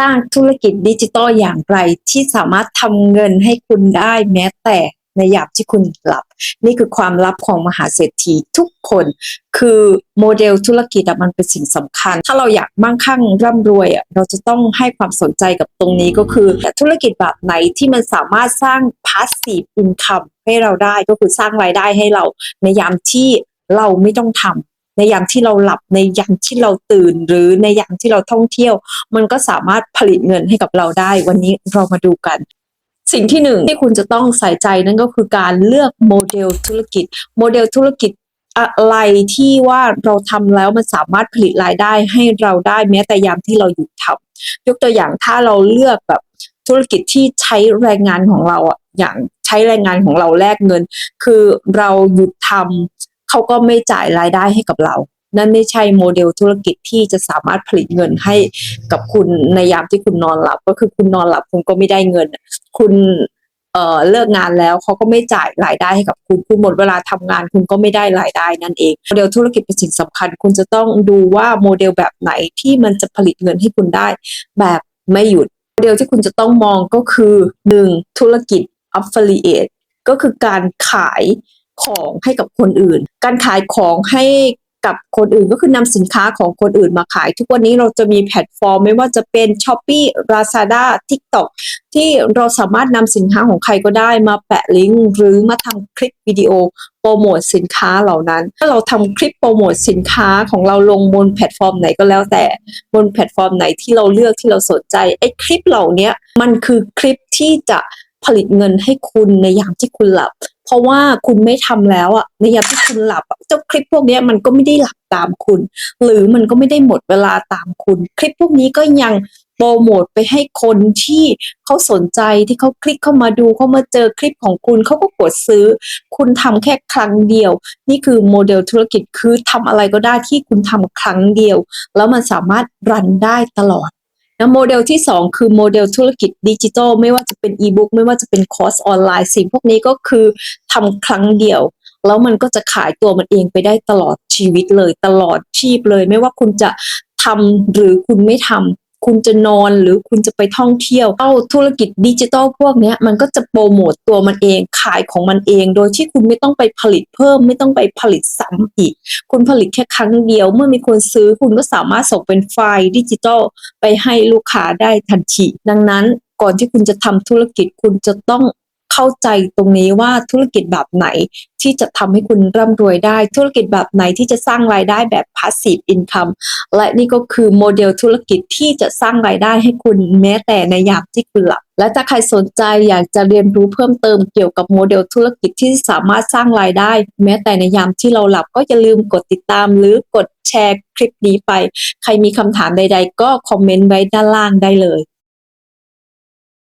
สร้างธุรกิจดิจิตอลอย่างไร ที่สามารถทำเงินให้คุณได้แม้แต่ในยามที่คุณหลับ นี่คือความลับของมหาเศรษฐีทุกคน คือโมเดลธุรกิจมันเป็นสิ่งสำคัญ ถ้าเราอยากมั่งคั่งร่ำรวยอะเราจะต้องให้ความสนใจกับตรงนี้ก็คือ ธุรกิจแบบไหนที่มันสามารถสร้าง passive income ให้เราได้ก็คือสร้างรายได้ให้เราในยามที่เราไม่ต้องทำ ในยามที่เราหลับในยามที่เราตื่น หรือในยามที่เราท่องเที่ยว มันก็สามารถผลิตเงินให้กับเราได้ วันนี้เรามาดูกันสิ่งที่หนึ่งที่คุณจะต้องใส่ใจนั่นก็คือการเลือกโมเดลธุรกิจ โมเดลธุรกิจอะไรที่ว่าเราทำแล้วมันสามารถผลิตรายได้ให้เราได้แม้แต่ยามที่เราหยุดทำยกตัวอย่างถ้าเราเลือกแบบธุรกิจที่ใช้แรงงานของเราอะอย่างใช้แรงงานของเราแลกเงิน คือเราหยุดทำ เขาก็ไม่จ่ายรายได้ให้กับเรา นั่นไม่ใช่โมเดลธุรกิจที่จะสามารถผลิตเงินให้กับคุณในยามที่คุณนอนหลับ ก็คือคุณนอนหลับคุณก็ไม่ได้เงิน คุณเอ่อเลิกงานแล้วเขาก็ไม่จ่ายรายได้ให้กับคุณคุณหมดเวลาทำงาน คุณก็ไม่ได้รายได้นั่นเองโมเดลธุรกิจเป็นสิ่งสำคัญ คุณจะต้องดูว่าโมเดลแบบไหนที่มันจะผลิตเงินให้คุณได้ แบบไม่หยุดโมเดลที่คุณจะต้องมองก็คือหนึ่งธุรกิจ affiliate ก็คือการขายของให้กับคนอื่น การขายของให้กับคนอื่นก็คือนำสินค้าของคนอื่นมาขาย ทุกวันนี้เราจะมีแพลตฟอร์มไม่ว่าจะเป็น s h อ p e e Lazada TikTok ที่เราสามารถนำสินค้าของใครก็ได้มาแปะลิงก์หรือมาทำคลิปวิดีโอโปรโมทสินค้าเหล่านั้น ถ้าเราทำคลิปโปรโมทสินค้าของเราลงบนแพลตฟอร์มไหนก็แล้วแต่บนแพลตฟอร์มไหนที่เราเลือกที่เราสนใจไอ้คลิปเหล่านี้มันคือคลิปที่จะ ผลิตเงินให้คุณในยามที่คุณหลับ เพราะว่าคุณไม่ทำแล้วอะในยามที่คุณหลับเจ้าคลิปพวกนี้มันก็ไม่ได้หลับตามคุณ หรือมันก็ไม่ได้หมดเวลาตามคุณ คลิปพวกนี้ก็ยังโปรโมทไปให้คนที่เขาสนใจที่เขาคลิกเข้ามาดูเขามาเจอคลิปของคุณเขาก็กดซื้อ คุณทำแค่ครั้งเดียว นี่คือโมเดลธุรกิจคือทำอะไรก็ได้ที่คุณทำครั้งเดียว แล้วมันสามารถรันได้ตลอด นะโมเดลที่ 2 คือโมเดลธุรกิจดิจิทัลไม่ว่าจะเป็นอีบุ๊กไม่ว่าจะเป็นคอร์สออนไลน์สิ่งพวกนี้ก็คือทำครั้งเดียว แล้วมันก็จะขายตัวมันเองไปได้ตลอดชีวิตเลย ตลอดชีพเลย ไม่ว่าคุณจะทำหรือคุณไม่ทำ คุณจะนอนหรือคุณจะไปท่องเที่ยวเอาธุรกิจดิจิทัลพวกนี้มันก็จะโปรโมตตัวมันเองขายของมันเอง โดยที่คุณไม่ต้องไปผลิตเพิ่ม ไม่ต้องไปผลิตซ้ำอีก คุณผลิตแค่ครั้งเดียว เมื่อมีคนซื้อคุณก็สามารถส่งเป็นไฟล์ดิจิทัลไปให้ลูกค้าได้ทันทีดังนั้นก่อนที่คุณจะทำธุรกิจคุณจะต้อง เข้าใจตรงนี้ว่าธุรกิจแบบไหนที่จะทำให้คุณร่ำรวยได้ ธุรกิจแบบไหนที่จะสร้างรายได้แบบ passive income และนี่ก็คือโมเดลธุรกิจที่จะสร้างรายได้ให้คุณแม้แต่ในยามที่คุณหลับและถ้าใครสนใจอยากจะเรียนรู้เพิ่มเติมเกี่ยวกับโมเดลธุรกิจที่สามารถสร้างรายได้ แม้แต่ในยามที่เราหลับก็อย่าลืมกดติดตามหรือกดแชร์คลิปนี้ไป ใครมีคำถามใด ๆ ก็คอมเมนต์ไว้ด้านล่างได้เลย